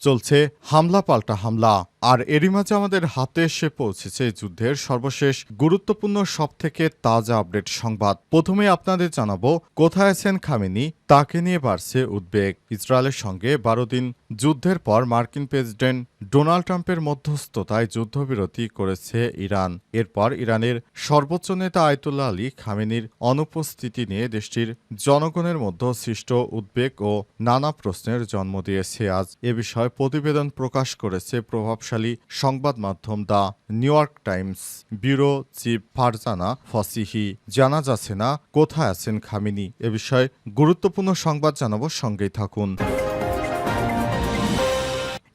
চলছে হামলা পাল্টা হামলা। আর এরই মাঝে আমাদের হাতে এসে পৌঁছেছে যুদ্ধের সর্বশেষ গুরুত্বপূর্ণ সব থেকে তাজা আপডেট সংবাদ। প্রথমে আপনাদের জানাব, কোথায় আছেন খামেনি? তাকে নিয়ে বাড়ছে উদ্বেগ। ইসরায়েলের সঙ্গে বারো দিন যুদ্ধের পর মার্কিন প্রেসিডেন্ট ডোনাল্ড ট্রাম্পের মধ্যস্থতায় যুদ্ধবিরতি করেছে ইরান। এরপর ইরানের সর্বোচ্চ নেতা আয়তুল্লাহ আলী খামেনির অনুপস্থিতি নিয়ে দেশটির জনগণের মধ্যে সৃষ্ট উদ্বেগ ও নানা প্রশ্নের জন্ম দিয়েছে। আজ এ বিষয়ে প্রতিবেদন প্রকাশ করেছে প্রভাবশালী সংবাদ মাধ্যম the New York Times. Bureau chief Farzana Fassihi জানা যাচ্ছে না কোথায় আছেন খামিনি। এ বিষয়ে গুরুত্বপূর্ণ সংবাদ জানাব সঙ্গেই থাকুন।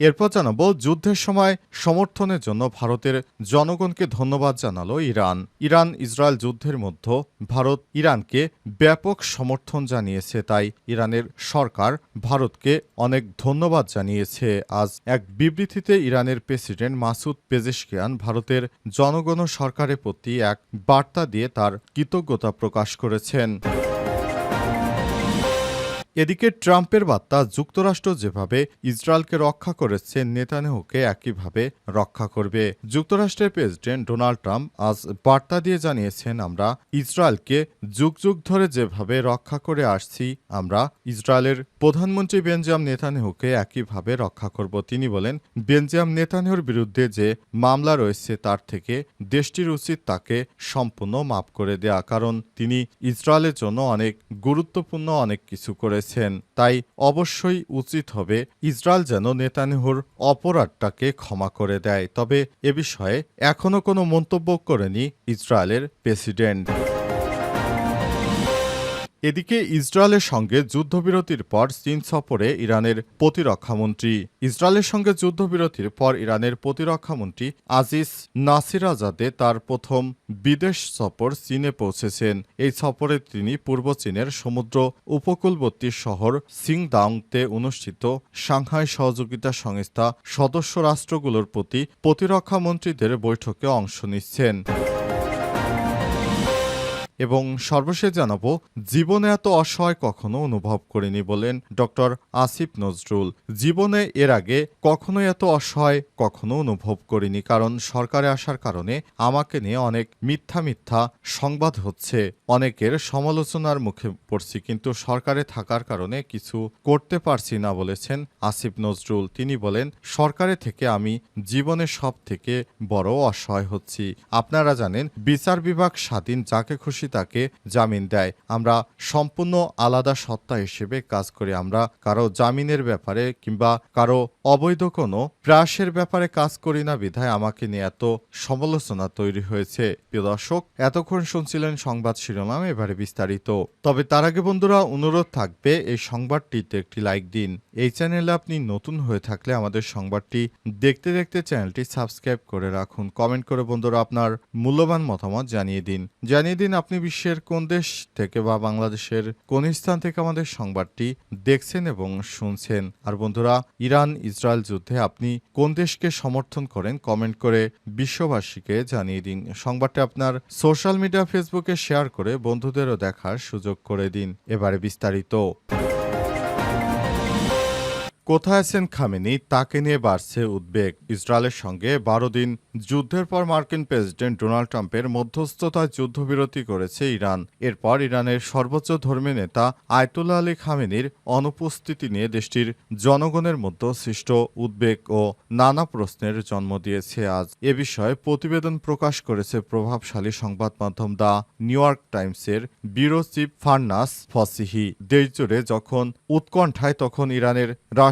এরপর জানাব যুদ্ধের সময় সমর্থনের জন্য ভারতের জনগণকে ধন্যবাদ জানালো ইরান। ইরান, ইসরায়েল যুদ্ধের মধ্যে ভারত ইরানকে ব্যাপক সমর্থন জানিয়েছে, তাই ইরানের সরকার ভারতকে অনেক ধন্যবাদ জানিয়েছে। আজ এক বিবৃতিতে ইরানের প্রেসিডেন্ট মাসুদ পেজেশকিয়ান ভারতের জনগণ সরকারের প্রতি এক বার্তা দিয়ে তার কৃতজ্ঞতা প্রকাশ করেছেন। এদিকে ট্রাম্পের বার্তা যুক্তরাষ্ট্র যেভাবে ইসরায়েলকে রক্ষা করেছে, নেতানেহুকে একইভাবে রক্ষা করবে। যুক্তরাষ্ট্রের প্রেসিডেন্ট ডোনাল্ড ট্রাম্প আজ বার্তা দিয়ে জানিয়েছেন, আমরা ইসরায়েলকে যুগ যুগ ধরে যেভাবে রক্ষা করে আসছি, আমরা ইসরায়েলের প্রধানমন্ত্রী বেঞ্জাম নেতানেহুকে একইভাবে রক্ষা করব। তিনি বলেন বেঞ্জাম নেতানেহুর বিরুদ্ধে যে মামলা রয়েছে, তার থেকে দেশটির উচিত তাকে সম্পূর্ণ মাফ করে দেয়া। কারণ তিনি ইসরায়েলের জন্য অনেক গুরুত্বপূর্ণ অনেক কিছু করে করেছেন। তাই অবশ্যই উচিত হবে ইসরায়েল যেন নেতানিহুর অপরাধটাকে ক্ষমা করে দেয়। তবে এ বিষয়ে এখনও কোনো মন্তব্য করেনি ইসরায়েলের প্রেসিডেন্ট। এদিকে ইসরায়েলের সঙ্গে যুদ্ধবিরতির পর চীন সফরে ইরানের প্রতিরক্ষামন্ত্রী। ইসরায়েলের সঙ্গে যুদ্ধবিরতির পর ইরানের প্রতিরক্ষামন্ত্রী আজিজ নাসিরাজাদে তার প্রথম বিদেশ সফর চীনে পৌঁছেছেন। এই সফরে তিনি পূর্ব চীনের সমুদ্র উপকূলবর্তী শহর সিংদাংতে অনুষ্ঠিত সাংহাই সহযোগিতা সংস্থা সদস্য রাষ্ট্রগুলোর প্রতি প্রতিরক্ষামন্ত্রীদের বৈঠকে অংশ নিচ্ছেন। এবং সর্বশেষ জানাব, জীবনে এত অসহায় কখনো অনুভব করিনি বলেন ডক্টর আসিফ নজরুল। জীবনে এর আগে কখনো এত অসহায় কখনো অনুভব করিনি কারণ সরকারে আসার কারণে আমাকে নিয়ে অনেক মিথ্যা মিথ্যা সংবাদ হচ্ছে। অনেকের সমালোচনার মুখে পড়ছি কিন্তু সরকারে থাকার কারণে কিছু করতে পারছি না বলেছেন আসিফ নজরুল। তিনি বলেন, সরকারে থেকে আমি জীবনে সব থেকে বড় অসহায় হচ্ছি। আপনারা জানেন, বিচার বিভাগ স্বাধীন যাকে খুশি তাকে জামিন দেয়। আমরা সম্পূর্ণ আলাদা সত্তা হিসেবে কাজ করি। আমরা কারও জামিনের ব্যাপারে কিংবা কারও অবৈধ কোনো প্রয়াসের ব্যাপারে কাজ করি না। বিধায় আমাকে নিয়ে এত সমালোচনা তৈরি হয়েছে। প্রিয় দর্শক, এতক্ষণ শুনছিলেন সংবাদ শিরোনাম, এবারে বিস্তারিত। তবে তার আগে বন্ধুরা, অনুরোধ থাকবে, এই সংবাদটিতে একটি লাইক দিন। এই চ্যানেলে আপনি নতুন হয়ে থাকলে আমাদের সংবাদটি দেখতে দেখতে চ্যানেলটি সাবস্ক্রাইব করে রাখুন। কমেন্ট করে বন্ধুরা আপনার মূল্যবান মতামত জানিয়ে দিন। জানিয়ে দিন আপনি বিশ্বের কোন দেশ থেকে বা বাংলাদেশের কোন স্থান থেকে আমাদের সংবাদটি দেখছেন এবং শুনছেন? আর বন্ধুরা ইরান ইসরায়েল যুদ্ধে আপনি কোন দেশকে সমর্থন করেন? কমেন্ট করে বিশ্ববাসীকে জানিয়ে দিন। সংবাদটি আপনার সোশ্যাল মিডিয়া, ফেসবুকে শেয়ার করে বন্ধুদেরও দেখার সুযোগ করে দিন। এবারে বিস্তারিত। কোথায় আছেন খামেনি, তাকে নিয়ে বাড়ছে উদ্বেগ। ইসরায়েলের সঙ্গে বারো দিন যুদ্ধের পর মার্কিন প্রেসিডেন্ট ডোনাল্ড ট্রাম্পের মধ্যস্থতায় যুদ্ধবিরতি করেছে ইরান। এরপর ইরানের সর্বোচ্চ ধর্মীয় নেতা আয়তুল্লাহ আলী খামেনির অনুপস্থিতি নিয়ে দেশটির জনগণের মধ্যে সৃষ্ট উদ্বেগ ও নানা প্রশ্নের জন্ম দিয়েছে আজ। এ বিষয়ে প্রতিবেদন প্রকাশ করেছে প্রভাবশালী সংবাদ মাধ্যম দ্য নিউ ইয়র্ক টাইমসের ব্যুরো চিফ ফার্নাস ফসিহি। দেশজুড়ে যখন উৎকণ্ঠায়, তখন ইরানের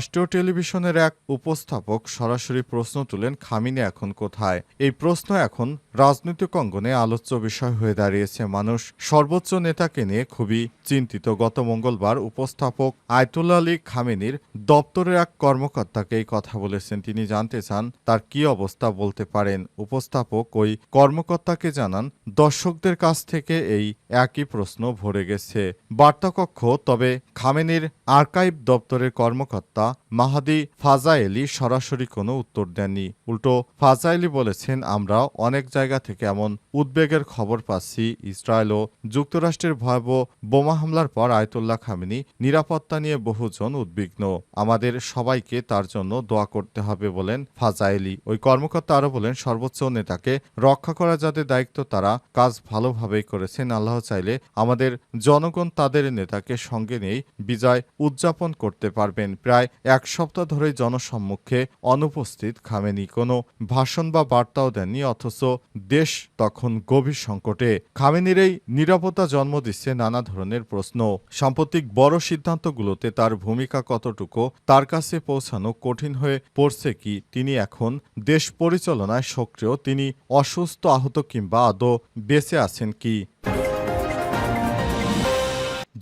রাষ্ট্রীয় টেলিভিশনের এক উপস্থাপক সরাসরি প্রশ্ন তুলেন, খামিনি এখন কোথায়? এই প্রশ্ন এখন রাজনৈতিক অঙ্গনে আলোচ্য বিষয় হয়ে দাঁড়িয়েছে। মানুষ সর্বোচ্চ নেতাকে নিয়ে খুবই চিন্তিত। গত মঙ্গলবার উপস্থাপক আয়তুল্লা আলী খামেনির দপ্তরের এক কর্মকর্তাকে এই কথা বলেছেন। তিনি জানতে চান, তার কি অবস্থা বলতে পারেন? উপস্থাপক ওই কর্মকর্তাকে জানান, দর্শকদের কাছ থেকে এই একই প্রশ্ন ভরে গেছে। বার্তাকক্ষ, তবে খামেনির আর্কাইভ দপ্তরের কর্মকর্তা মাহাদি ফাজায়েলি সরাসরি কোনো উত্তর দেননি। উল্টো ফাজায়েলি বলেছেন, আমরা অনেক জায়গা থেকে এমন উদ্বেগের খবর পাচ্ছি। ইসরায়েল ও যুক্তরাষ্ট্রের ভয়াবহ বোমা হামলার পর আয়তুল্লাহ খামিনি নিরাপত্তা নিয়ে বহুজন উদ্বিগ্ন। আমাদের সবাইকে তার জন্য দোয়া করতে হবে, বলেন ফাজায়েলি। ওই কর্মকর্তা আরও বলেন, সর্বোচ্চ নেতাকে রক্ষা করা যাদের দায়িত্ব, তারা কাজ ভালোভাবেই করেছেন। আল্লাহ চাইলে আমাদের জনগণ তাদের নেতাকে সঙ্গে নিয়েই বিজয় উদযাপন করতে পারবেন। প্রায় এক সপ্তাহ ধরে জনসম্মুখে অনুপস্থিত খামেনি। কোনো ভাষণ বা বার্তাও দেননি, অথচ দেশ তখন গভীর সংকটে। খামেনির এই নিরাপত্তা জন্ম দিচ্ছে নানা ধরনের প্রশ্ন। সাম্প্রতিক বড় সিদ্ধান্তগুলোতে তার ভূমিকা কতটুকু, তার কাছে পৌঁছানো কঠিন হয়ে পড়ছে কি, তিনি এখন দেশ পরিচালনায় সক্রিয়, তিনি অসুস্থ, আহত কিংবা আদৌ বেঁচে আছেন কি?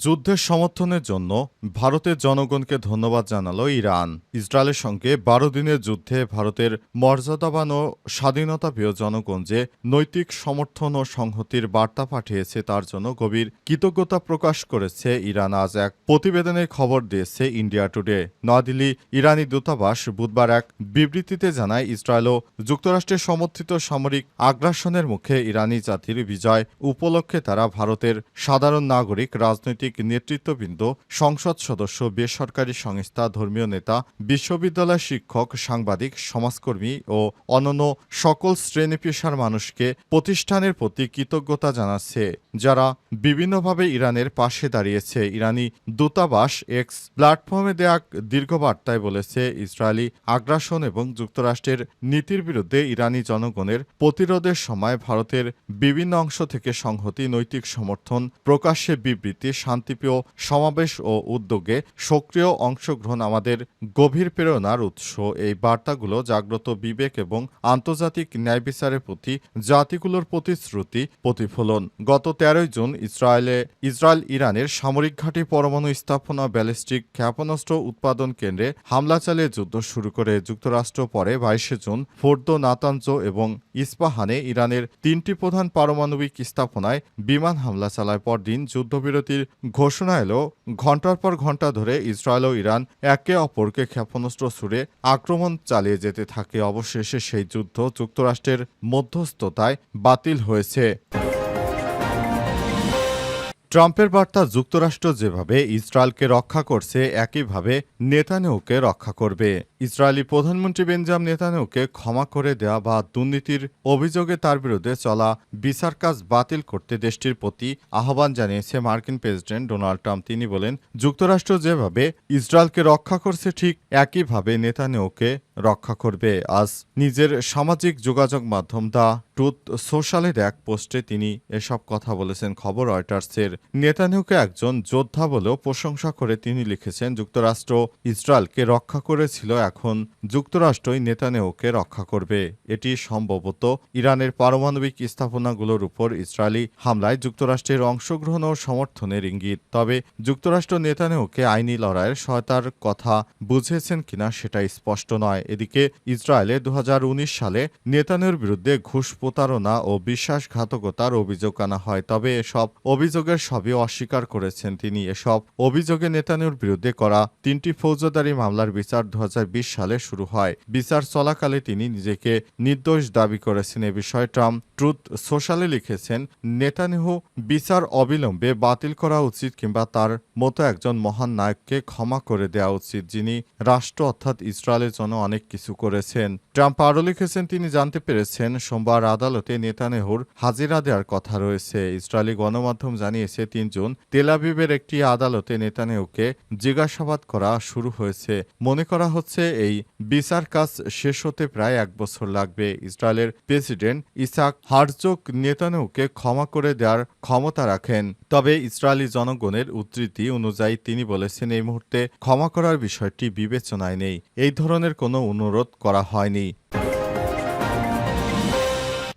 যুদ্ধের সমর্থনের জন্য ভারতের জনগণকে ধন্যবাদ জানালো ইরান। ইসরায়েলের সঙ্গে বারো দিনের যুদ্ধে ভারতের মর্যাদাবান ও স্বাধীনতাপ্রিয় জনগণ যে নৈতিক সমর্থন ও সংহতির বার্তা পাঠিয়েছে তার জন্য গভীর কৃতজ্ঞতা প্রকাশ করেছে ইরান। আজ এক প্রতিবেদনে খবর দিয়েছে ইন্ডিয়া টুডে। নয়াদিল্লি ইরানি দূতাবাস বুধবার এক বিবৃতিতে জানায়, ইসরায়েল ও যুক্তরাষ্ট্রের সমর্থিত সামরিক আগ্রাসনের মুখে ইরানি জাতির বিজয় উপলক্ষে তারা ভারতের সাধারণ নাগরিক, রাজনৈতিক নেতৃত্ববৃন্দ, সংসদ সদস্য, বেসরকারি সংস্থা, ধর্মীয় নেতা বিশ্ববিদ্যালয় শিক্ষক, সাংবাদিক, সমাজকর্মী ও অন্যান্য সকল শ্রেণি পেশার মানুষকে প্রতিষ্ঠানের প্রতি কৃতজ্ঞতা জানাচ্ছে, যারা বিভিন্নভাবে ইরানের পাশে দাঁড়িয়েছে। ইরানি দূতাবাস এক্স প্ল্যাটফর্মে দেয়া দীর্ঘ বার্তায় বলেছে, ইসরায়েলি আগ্রাসন এবং যুক্তরাষ্ট্রের নীতির বিরুদ্ধে ইরানি জনগণের প্রতিরোধের সময় ভারতের বিভিন্ন অংশ থেকে সংহতি, নৈতিক সমর্থন, প্রকাশ্যে বিবৃতি শান্তিপ্রিয় সমাবেশ ও উদ্যোগে সক্রিয় অংশগ্রহণ আমাদের গভীর প্রেরণার উৎস। এই বার্তাগুলো জাগ্রত বিবেক এবং আন্তর্জাতিক ন্যায় বিচারের প্রতি জাতিগুলোর প্রতিশ্রুতি প্রতিফলন। গত তেরোই জুন ইসরায়েলে ইসরায়েল ইরানের সামরিক ঘাঁটি পরমাণু স্থাপনা ব্যালিস্টিক ক্ষেপণাস্ত্র উৎপাদন কেন্দ্রে হামলা চালিয়ে যুদ্ধ শুরু করে। যুক্তরাষ্ট্র পরে বাইশে জুন ফোর্দো নাতাঞ্জ এবং ইস্পাহানে ইরানের তিনটি প্রধান পারমাণবিক স্থাপনায় বিমান হামলা চালায়। পরদিন যুদ্ধবিরতির ঘোষণা এলো ঘণ্টার পর ঘণ্টা ধরে ইসরায়েল ও ইরান একে অপরকে ক্ষেপণাস্ত্র ছুড়ে আক্রমণ চালিয়ে যেতে থাকে। অবশেষে সেই যুদ্ধ যুক্তরাষ্ট্রের মধ্যস্থতায় বাতিল হয়েছে। ট্রাম্পের বার্তা যুক্তরাষ্ট্র যেভাবে ইসরায়েলকে রক্ষা করছে, একইভাবে নেতানিয়াহুকে রক্ষা করবে। ইসরায়েলি প্রধানমন্ত্রী বেঞ্জাম নেতানিয়াহুকে ক্ষমা করে দেওয়া বা দুর্নীতির অভিযোগে তার বিরুদ্ধে চলা বিচার কাজ বাতিল করতে দেশটির প্রতি আহ্বান জানিয়েছে মার্কিন প্রেসিডেন্ট ডোনাল্ড ট্রাম্প। তিনি বলেন, যুক্তরাষ্ট্র যেভাবে ইসরায়েলকে রক্ষা করছে, ঠিক একইভাবে নেতানিয়াহুকে রক্ষা করবে। আজ নিজের সামাজিক যোগাযোগ মাধ্যম দা ট্রুথ সোশ্যালের এক পোস্টে তিনি এসব কথা বলেছেন। খবর রয়টার্সের। নেতানিয়াহুকে একজন যোদ্ধা বলেও প্রশংসা করে তিনি লিখেছেন, যুক্তরাষ্ট্র ইসরায়েলকে রক্ষা করেছিল এখন যুক্তরাষ্ট্রই নেতানিয়াহুকে রক্ষা করবে। এটি সম্ভবত ইরানের পারমাণবিক স্থাপনাগুলোর উপর ইসরায়েলি হামলায় যুক্তরাষ্ট্রের অংশগ্রহণ ও সমর্থনের ইঙ্গিত। তবে যুক্তরাষ্ট্র নেতানিয়াহুকে আইনি লড়াইয়ের সহায়তার কথা বুঝেছেন কিনা সেটা স্পষ্ট নয়। এদিকে ইসরায়েলে দু হাজার উনিশ সালে নেতানিয়াহুর বিরুদ্ধে ঘুষ প্রতারণা ও বিশ্বাসঘাতকতার অভিযোগ আনা হয়। তবে এসব অভিযোগের সবই অস্বীকার করেছেন তিনি। এসব অভিযোগে নেতানিয়াহুর বিরুদ্ধে করা তিনটি ফৌজদারি মামলার বিচার দু হাজার সালে শুরু হয়। বিচার চলাকালে তিনি নিজেকে নির্দোষ দাবি করেছেন এ বিষয়ে ট্রাম্প ট্রুথ সোশ্যালে লিখেছেন নেতানিয়াহু বিচার অবিলম্বে বাতিল করা উচিত কিংবা তার মতো একজন মহান নায়ককে ক্ষমা করে দেওয়া উচিত, যিনি রাষ্ট্র অর্থাৎ ইসরায়েলের জন্য অনেক কিছু করেছেন। ট্রাম্প আরও লিখেছেন, তিনি জানতে পেরেছেন, সোমবার আদালতে নেতানেহুর হাজিরা দেওয়ার কথা রয়েছে। ইসরায়েলি গণমাধ্যম জানিয়েছে তিনজন তেলাবিবের একটি আদালতে নেতানেহুকে জিজ্ঞাসাবাদ করা শুরু হয়েছে। মনে করা হচ্ছে এই বিচার কাজ শেষ হতে প্রায় এক বছর লাগবে। ইসরায়েলের প্রেসিডেন্ট ইসাক হারজোক নেতানুকে ক্ষমা করে দেওয়ার ক্ষমতা রাখেন। তবে ইসরায়েলি জনগণের উদ্ধৃতি অনুযায়ী তিনি বলেছেন, এই মুহূর্তে ক্ষমা করার বিষয়টি বিবেচনায় নেই। এই ধরনের কোনো অনুরোধ করা হয়নি।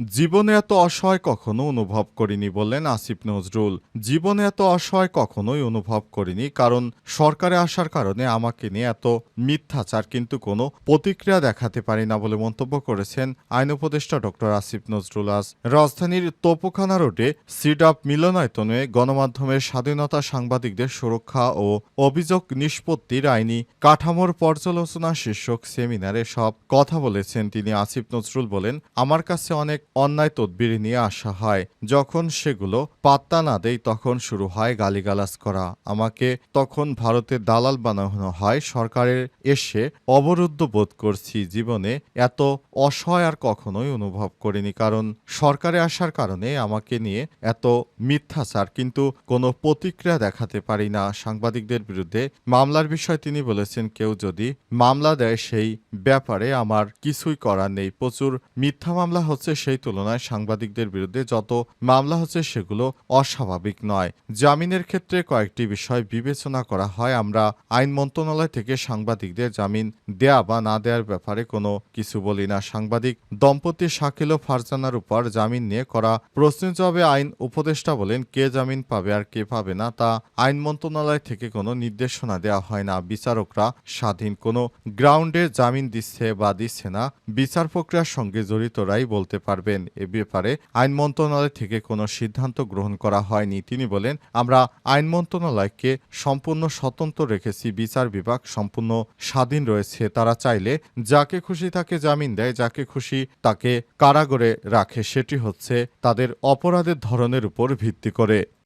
জীবনে এত অসহায় কখনো অনুভব করিনি বললেন আসিফ নজরুল। জীবনে এত অসহায় কখনোই অনুভব করিনি, কারণ সরকারে আসার কারণে আমাকে নিয়ে এত মিথ্যাচার কিন্তু কোনো প্রতিক্রিয়া দেখাতে পারি না বলে মন্তব্য করেছেন আইন উপদেষ্টা ডক্টর আসিফ নজরুল আজ। রাজধানীর তোপখানা রোডে সিডাপ মিলনায়তনে গণমাধ্যমের স্বাধীনতা সাংবাদিকদের সুরক্ষা ও অভিযোগ নিষ্পত্তির আইনি কাঠামোর পর্যালোচনা শীর্ষক সেমিনারে সব কথা বলেছেন তিনি। আসিফ নজরুল বলেন, আমার কাছে অনেক অন্যায় তদবির নিয়ে আসা হয়। যখন সেগুলো পাত্তা না দেয় তখন শুরু হয় গালিগালাজ করা। আমাকে তখন ভারতের দালাল বানানো হয়। সরকারের এসে অবরুদ্ধ বোধ করছি। জীবনে এত অসহায় আর কখনোই অনুভব করিনি। কারণ সরকারে আসার কারণে আমাকে নিয়ে এত মিথ্যাচার। কিন্তু কোনো প্রতিক্রিয়া দেখাতে পারি না। সাংবাদিকদের বিরুদ্ধে মামলার বিষয়ে তিনি বলেছেন, কেউ যদি মামলা দেয় সেই ব্যাপারে আমার কিছুই করার নেই। প্রচুর মিথ্যা মামলা হচ্ছে, সেই তুলনায় সাংবাদিকদের বিরুদ্ধে যত মামলা হচ্ছে সেগুলো অস্বাভাবিক নয়। জামিনের ক্ষেত্রে কয়েকটি বিষয় বিবেচনা করা হয়। আমরা আইন মন্ত্রণালয় থেকে সাংবাদিকদের জামিন দেয়া বা না দেওয়ার ব্যাপারে কোনো কিছু বলি না। সাংবাদিক দম্পতি শাকিল ও ফারজানার উপর জামিন নিয়ে করা প্রশ্নের জবাবে আইন উপদেষ্টা বলেন, কে জামিন পাবে আর কে পাবে না তা আইন মন্ত্রণালয় থেকে কোনো নির্দেশনা দেওয়া হয় না। বিচারকরা স্বাধীন কোনো গ্রাউন্ডে জামিন দিচ্ছে বা দিচ্ছে না। বিচার প্রক্রিয়ার সঙ্গে জড়িতরাই বলতে পারবেন এ ব্যাপারে আইন মন্ত্রণালয় থেকে কোনো সিদ্ধান্ত গ্রহণ করা হয়নি। তিনি বলেন, আমরা আইন মন্ত্রণালয়কে সম্পূর্ণ স্বতন্ত্র রেখেছি, বিচার বিভাগ সম্পূর্ণ স্বাধীন রয়েছে। তারা চাইলে যাকে খুশি তাকে জামিন দেয়, যাকে খুশি তাকে কারাগারে রাখে। সেটি হচ্ছে তাদের অপরাধের ধরনের উপর ভিত্তি করে।